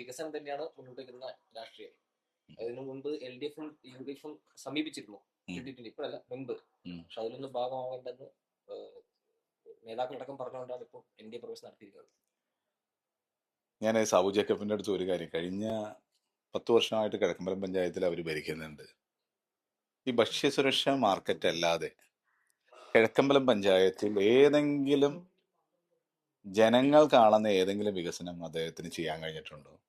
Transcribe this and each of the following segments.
വികസനം തന്നെയാണ് മുന്നോട്ട് വയ്ക്കുന്ന രാഷ്ട്രീയം. അതിനു മുമ്പ് എൽ ഡി എഫും യു ഡി എഫും സമീപിച്ചിരുന്നു കിട്ടിയിട്ടുണ്ട് ഇപ്പോഴല്ല മുമ്പ്. പക്ഷെ അതിലൊന്നും ഭാഗമാവേണ്ടെന്ന് നേതാക്കളടക്കം പറഞ്ഞുകൊണ്ടാണ് ഇപ്പോൾ എൻ ഡി എ പ്രവേശനം നടത്തിയിരിക്കുന്നത്. ഞാൻ സാബു ജേക്കബിന്റെ അടുത്ത് ഒരു കാര്യം. കഴിഞ്ഞ പത്ത് വർഷമായിട്ട് കിഴക്കമ്പലം പഞ്ചായത്തിൽ അവർ ഭരിക്കുന്നുണ്ട്. ഈ ഭക്ഷ്യസുരക്ഷ മാർക്കറ്റ് അല്ലാതെ കിഴക്കമ്പലം പഞ്ചായത്തിൽ ഏതെങ്കിലും ജനങ്ങൾ കാണുന്ന ഏതെങ്കിലും വികസനം അദ്ദേഹത്തിന് ചെയ്യാൻ കഴിഞ്ഞിട്ടുണ്ടോ?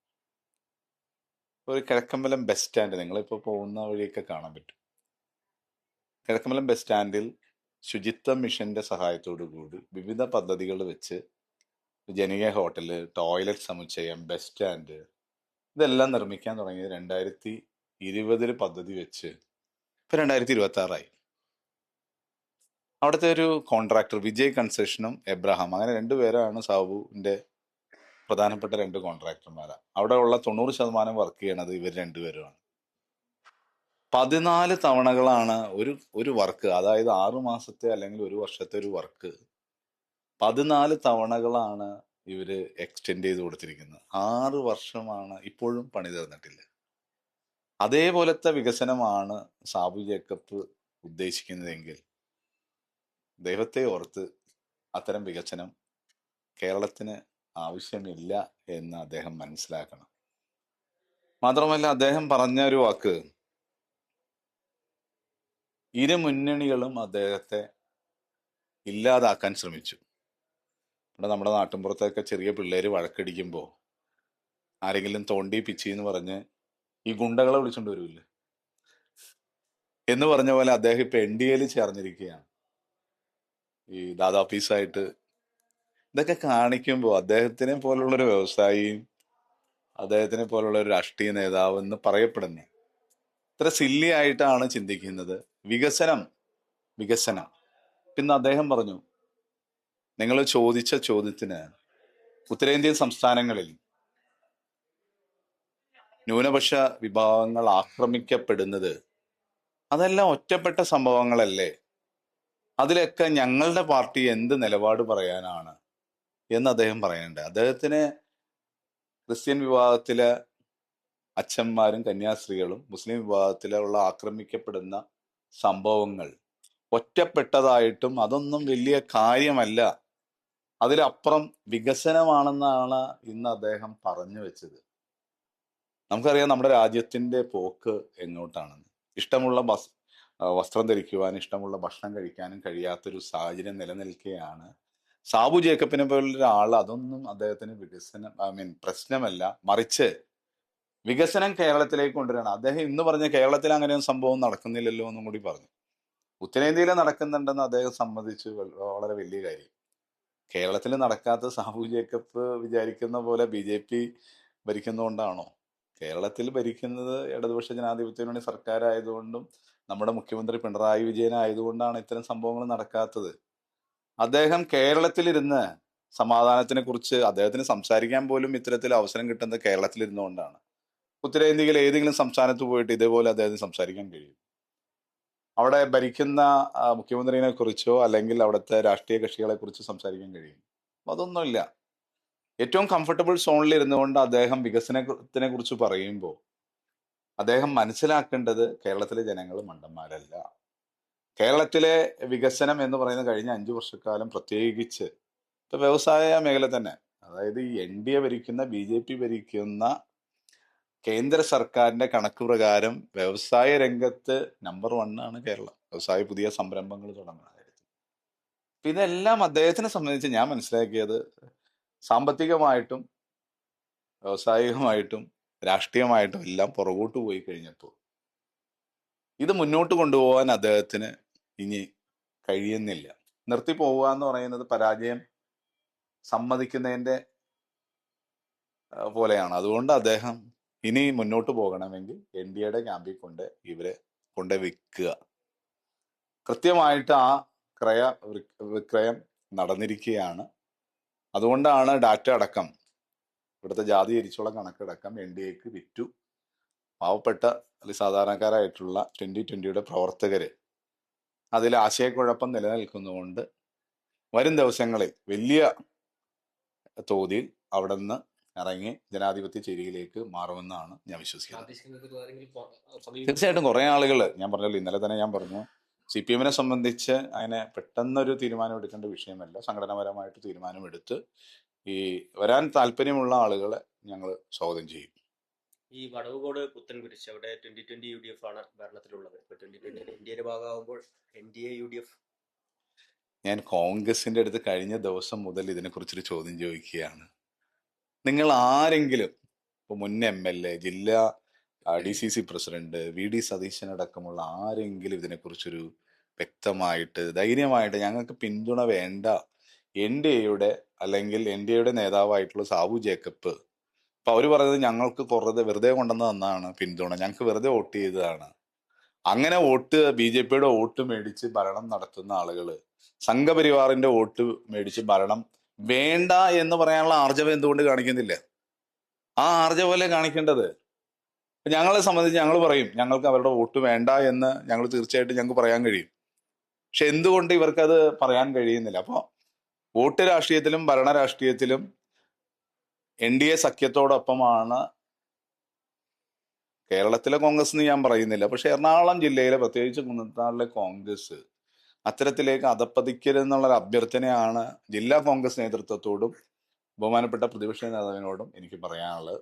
ഒരു കിഴക്കമ്പലം ബസ് സ്റ്റാൻഡ് നിങ്ങളിപ്പോൾ പോകുന്ന വഴിയൊക്കെ കാണാൻ പറ്റും. കിഴക്കമ്പലം ബസ് സ്റ്റാൻഡിൽ ശുചിത്വ മിഷന്റെ സഹായത്തോടു കൂടി വിവിധ പദ്ധതികൾ വെച്ച് ജനകീയ ഹോട്ടൽ ടോയ്ലറ്റ് സമുച്ചയം ബസ് സ്റ്റാൻഡ് ഇതെല്ലാം നിർമ്മിക്കാൻ തുടങ്ങിയത് രണ്ടായിരത്തി ഇരുപതിൽ പദ്ധതി വെച്ച്. ഇപ്പൊ രണ്ടായിരത്തി ഇരുപത്തി ആറായി അവിടുത്തെ ഒരു കോൺട്രാക്ടർ വിജയ് കൺസെഷനും എബ്രഹാം അങ്ങനെ രണ്ടുപേരാണ് സാബുവിന്റെ പ്രധാനപ്പെട്ട രണ്ട് കോൺട്രാക്ടർമാരാണ് അവിടെ ഉള്ള തൊണ്ണൂറ് ശതമാനം വർക്ക് ചെയ്യണത് ഇവർ രണ്ടുപേരുമാണ് പതിനാല് തവണകളാണ് ഒരു ഒരു വർക്ക് അതായത് ആറു മാസത്തെ അല്ലെങ്കിൽ ഒരു വർഷത്തെ ഒരു വർക്ക് പതിനാല് തവണകളാണ് ഇവർ എക്സ്റ്റെൻഡ് ചെയ്ത് കൊടുത്തിരിക്കുന്നത്. ആറ് വർഷമാണ് ഇപ്പോഴും പണി തീർന്നിട്ടില്ല. അതേപോലത്തെ വികസനമാണ് സാബു ജേക്കബ് ഉദ്ദേശിക്കുന്നതെങ്കിൽ ദൈവത്തെ ഓർത്ത് അത്തരം വികസനം കേരളത്തിന് ആവശ്യമില്ല എന്ന് അദ്ദേഹം മനസ്സിലാക്കണം. മാത്രമല്ല അദ്ദേഹം പറഞ്ഞ ഒരു വാക്ക് ഇരു മുന്നണികളും അദ്ദേഹത്തെ ഇല്ലാതാക്കാൻ ശ്രമിച്ചു. ഇവിടെ നമ്മുടെ നാട്ടിൻപുറത്തൊക്കെ ചെറിയ പിള്ളേർ വഴക്കടിക്കുമ്പോൾ ആരെങ്കിലും തോണ്ടി പിച്ചി എന്ന് പറഞ്ഞ് ഈ ഗുണ്ടകളെ വിളിച്ചോണ്ട് വരുമില്ലേ എന്ന് പറഞ്ഞ പോലെ അദ്ദേഹം ഇപ്പൊ എൻ ഡി എയിൽ ചേർന്നിരിക്കുകയാണ്. ഈ ദാദാ പീസായിട്ട് ഇതൊക്കെ കാണിക്കുമ്പോൾ അദ്ദേഹത്തിനെ പോലുള്ള ഒരു വ്യവസായിയും അദ്ദേഹത്തിനെ പോലുള്ള ഒരു രാഷ്ട്രീയ നേതാവ് എന്ന് പറയപ്പെടുന്നു. ഇത്ര സില്ലി ആയിട്ടാണ് ചിന്തിക്കുന്നത്. വികസനം വികസനം. പിന്നെ അദ്ദേഹം പറഞ്ഞു നിങ്ങൾ ചോദിച്ച ചോദ്യത്തിന് ഉത്തരേന്ത്യൻ സംസ്ഥാനങ്ങളിൽ ന്യൂനപക്ഷ വിഭാഗങ്ങൾ ആക്രമിക്കപ്പെടുന്നത് അതെല്ലാം ഒറ്റപ്പെട്ട സംഭവങ്ങളല്ലേ? അതിലൊക്കെ ഞങ്ങളുടെ പാർട്ടി എന്ത് നിലപാട് പറയാനാണ് എന്ന് അദ്ദേഹം പറയുന്നുണ്ട് അദ്ദേഹത്തിന് ക്രിസ്ത്യൻ വിഭാഗത്തിലെ അച്ഛന്മാരും കന്യാസ്ത്രീകളും മുസ്ലിം വിഭാഗത്തിലുള്ള ആക്രമിക്കപ്പെടുന്ന സംഭവങ്ങൾ ഒറ്റപ്പെട്ടതായിട്ടും അതൊന്നും വലിയ കാര്യമല്ല. അതിലപ്പുറം വികസനമാണെന്നാണ് ഇന്ന് അദ്ദേഹം പറഞ്ഞു വെച്ചത്. നമുക്കറിയാം നമ്മുടെ രാജ്യത്തിന്റെ പോക്ക് എങ്ങോട്ടാണെന്ന്. ഇഷ്ടമുള്ള ബസ് വസ്ത്രം ധരിക്കുവാൻ ഇഷ്ടമുള്ള ഭക്ഷണം കഴിക്കാനും കഴിയാത്തൊരു സാഹചര്യം നിലനിൽക്കുകയാണ് സാബു ജേക്കബിനെ പോലുള്ള ഒരാൾ അതൊന്നും അദ്ദേഹത്തിന് വികസനം ഐ മീൻ പ്രശ്നമല്ല മറിച്ച് വികസനം കേരളത്തിലേക്ക് കൊണ്ടുവരണം. അദ്ദേഹം ഇന്ന് പറഞ്ഞ കേരളത്തിൽ അങ്ങനെ ഒരു സംഭവം നടക്കുന്നില്ലല്ലോ എന്നും കൂടി പറഞ്ഞു. ഉത്തരേന്ത്യയിൽ നടക്കുന്നുണ്ടെന്ന് അദ്ദേഹം സമ്മതിച്ചു വളരെ വലിയ കാര്യം. കേരളത്തിൽ നടക്കാത്ത സാബു ജേക്കബ് വിചാരിക്കുന്ന പോലെ ബി ജെ പി ഭരിക്കുന്നതുകൊണ്ടാണോ? കേരളത്തിൽ ഭരിക്കുന്നത് ഇടതുപക്ഷ ജനാധിപത്യ മുന്നണി സർക്കാർ ആയതുകൊണ്ടും നമ്മുടെ മുഖ്യമന്ത്രി പിണറായി വിജയൻ ആയതുകൊണ്ടാണ് ഇത്തരം സംഭവങ്ങൾ നടക്കാത്തത്. അദ്ദേഹം കേരളത്തിലിരുന്ന് സമാധാനത്തിനെ കുറിച്ച് അദ്ദേഹത്തിന് സംസാരിക്കാൻ പോലും ഇത്തരത്തിൽ അവസരം കിട്ടുന്നത് കേരളത്തിലിരുന്നുകൊണ്ടാണ്. ഉത്തരേന്ത്യയിൽ ഏതെങ്കിലും സംസ്ഥാനത്ത് പോയിട്ട് ഇതേപോലെ അദ്ദേഹത്തിന് സംസാരിക്കാൻ കഴിയും. അവിടെ ഭരിക്കുന്ന മുഖ്യമന്ത്രിനെ കുറിച്ചോ അല്ലെങ്കിൽ അവിടുത്തെ രാഷ്ട്രീയ കക്ഷികളെ കുറിച്ച് സംസാരിക്കാൻ കഴിയും. അതൊന്നുമില്ല. ഏറ്റവും കംഫർട്ടബിൾ സോണിൽ ഇരുന്നുകൊണ്ട് അദ്ദേഹം വികസനത്തിനെ കുറിച്ച് പറയുമ്പോൾ അദ്ദേഹം മനസ്സിലാക്കേണ്ടത് കേരളത്തിലെ ജനങ്ങൾ മണ്ടന്മാരല്ല. കേരളത്തിലെ വികസനം എന്ന് പറയുന്ന കഴിഞ്ഞ അഞ്ചു വർഷക്കാലം പ്രത്യേകിച്ച് ഇപ്പൊ വ്യവസായ മേഖല തന്നെ. അതായത് ഈ എൻ ഡി എ ഭരിക്കുന്ന ബി ജെ പി ഭരിക്കുന്ന കേന്ദ്ര സർക്കാരിന്റെ കണക്ക് പ്രകാരം വ്യവസായ രംഗത്ത് നമ്പർ വൺ ആണ് കേരളം. വ്യവസായ പുതിയ സംരംഭങ്ങൾ തുടങ്ങുന്ന കാര്യത്തിൽ അപ്പൊ ഇതെല്ലാം അദ്ദേഹത്തിനെ സംബന്ധിച്ച് ഞാൻ മനസ്സിലാക്കിയത് സാമ്പത്തികമായിട്ടും വ്യാവസായികമായിട്ടും രാഷ്ട്രീയമായിട്ടും എല്ലാം പുറകോട്ട് പോയി കഴിഞ്ഞപ്പോൾ ഇത് മുന്നോട്ട് കൊണ്ടുപോകാൻ അദ്ദേഹത്തിന് ഇനി കഴിയുന്നില്ല. നിർത്തി പോവുക എന്ന് പറയുന്നത് പരാജയം സമ്മതിക്കുന്നതിന്റെ പോലെയാണ്. അതുകൊണ്ട് അദ്ദേഹം ഇനി മുന്നോട്ട് പോകണമെങ്കിൽ എൻ ഡി എയുടെ ക്യാമ്പിൽ കൊണ്ട് ഇവരെ കൊണ്ട് വിൽക്കുക കൃത്യമായിട്ട് ആ ക്രയ വിക്- വിക്രയം നടന്നിരിക്കുകയാണ്. അതുകൊണ്ടാണ് ഡാറ്റ അടക്കം ഇവിടുത്തെ ജാതി തിരിച്ചുള്ള കണക്കടക്കം എൻ ഡി എക്ക് വിറ്റു. പാവപ്പെട്ട അല്ലെങ്കിൽ സാധാരണക്കാരായിട്ടുള്ള ട്വന്റി ട്വന്റിയുടെ പ്രവർത്തകര് അതിൽ ആശയക്കുഴപ്പം നിലനിൽക്കുന്നതുകൊണ്ട് വരും ദിവസങ്ങളിൽ വലിയ തോതിൽ അവിടെ നിന്ന് ഇറങ്ങി ജനാധിപത്യ ചേരിയിലേക്ക് മാറുമെന്നാണ് ഞാൻ വിശ്വസിക്കുന്നത്. തീർച്ചയായിട്ടും കുറേ ആളുകൾ ഞാൻ പറഞ്ഞല്ലോ ഇന്നലെ തന്നെ ഞാൻ പറഞ്ഞു സി പി എമ്മിനെ സംബന്ധിച്ച് അതിനെ പെട്ടെന്നൊരു തീരുമാനം എടുക്കേണ്ട വിഷയമല്ല സംഘടനാപരമായിട്ട് തീരുമാനമെടുത്ത് ഈ വരാൻ താല്പര്യമുള്ള ആളുകളെ ഞങ്ങൾ സ്വാഗതം ചെയ്യും. ഈ വടവുകോട് പുത്തൻകുരിശ് അവിടെ twenty twenty U D F ആണ് ഭരണത്തിലുള്ളത്. ഇപ്പൊ ട്വന്റി ട്വന്റി എൻ ഡി എയുടെ ഭാഗമാകുമ്പോൾ N D A U D F ഞാൻ കോൺഗ്രസിന്റെ അടുത്ത് കഴിഞ്ഞ ദിവസം മുതൽ ഇതിനെക്കുറിച്ചൊരു ചോദ്യം ചോദിക്കുകയാണ്. നിങ്ങൾ ആരെങ്കിലും ഇപ്പൊ മുൻ എം എൽ എ ജില്ലാ D C C president V D Satheesan അടക്കമുള്ള ആരെങ്കിലും ഇതിനെക്കുറിച്ചൊരു വ്യക്തമായിട്ട് ധൈര്യമായിട്ട് ഞങ്ങൾക്ക് പിന്തുണ വേണ്ട എൻ ഡി എയുടെ അല്ലെങ്കിൽ എൻ ഡി എയുടെ നേതാവായിട്ടുള്ള സാബു ജേക്കബ്. അപ്പൊ അവർ പറയുന്നത് ഞങ്ങൾക്ക് കുറേ വെറുതെ കൊണ്ടുവന്ന് തന്നാണ് പിന്തുണ. ഞങ്ങൾക്ക് വെറുതെ വോട്ട് ചെയ്തതാണ്. അങ്ങനെ വോട്ട് ബി ജെ പിയുടെ വോട്ട് മേടിച്ച് ഭരണം നടത്തുന്ന ആളുകൾ സംഘപരിവാറിന്റെ വോട്ട് മേടിച്ച് ഭരണം വേണ്ട എന്ന് പറയാനുള്ള ആർജവം എന്തുകൊണ്ട് കാണിക്കുന്നില്ല? ആ ആർജവല്ലേ കാണിക്കേണ്ടത്? ഞങ്ങളെ സംബന്ധിച്ച് ഞങ്ങൾ പറയും ഞങ്ങൾക്ക് അവരുടെ വോട്ട് വേണ്ട എന്ന് ഞങ്ങൾ തീർച്ചയായിട്ടും ഞങ്ങൾക്ക് പറയാൻ കഴിയും. പക്ഷെ എന്തുകൊണ്ട് ഇവർക്കത് പറയാൻ കഴിയുന്നില്ല? അപ്പോൾ വോട്ട് രാഷ്ട്രീയത്തിലും ഭരണ രാഷ്ട്രീയത്തിലും എൻ ഡി എ സഖ്യത്തോടൊപ്പമാണ് കേരളത്തിലെ കോൺഗ്രസ് എന്ന് ഞാൻ പറയുന്നില്ല. പക്ഷെ എറണാകുളം ജില്ലയിലെ പ്രത്യേകിച്ച് കുന്നത്താളിലെ കോൺഗ്രസ് അത്തരത്തിലേക്ക് അധപ്പതിക്കരുതെന്നുള്ള അഭ്യർത്ഥനയാണ് ജില്ലാ കോൺഗ്രസ് നേതൃത്വത്തോടും ബഹുമാനപ്പെട്ട പ്രതിപക്ഷ നേതാവിനോടും എനിക്ക് പറയാനുള്ളത്.